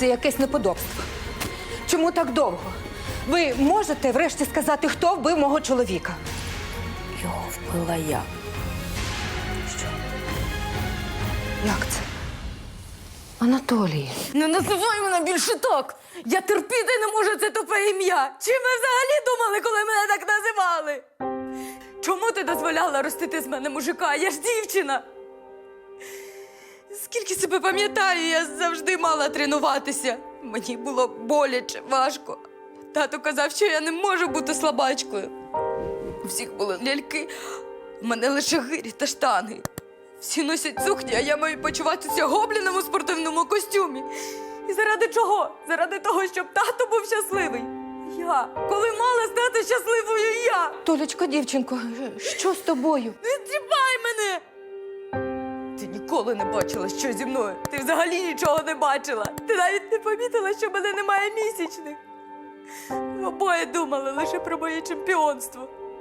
це якесь неподобство. Чому так довго? Ви можете врешті сказати, хто вбив мого чоловіка? Його вбила я. Як це? Анатолій. Не називай мене більше так! Я терпіти не можу це тупе ім'я! Чим ви взагалі думали, коли мене так називали? Чому ти дозволяла ростити з мене мужика? Я ж дівчина. Скільки себе пам'ятаю, я завжди мала тренуватися. Мені було боляче, важко. Тато казав, що я не можу бути слабачкою. У всіх були ляльки, у мене лише гирі та штанги. Всі носять сукні, а я маю почуватися гобліном у спортивному костюмі. І заради чого? Заради того, щоб тато був щасливий. Я, коли мала стати щасливою я. Толечко, дівчинко, що з тобою? Ти ніколи не бачила, що зі мною. Ти взагалі нічого не бачила. Ти навіть не помітила, що в мене немає місячних. Обоє думали лише про моє чемпіонство.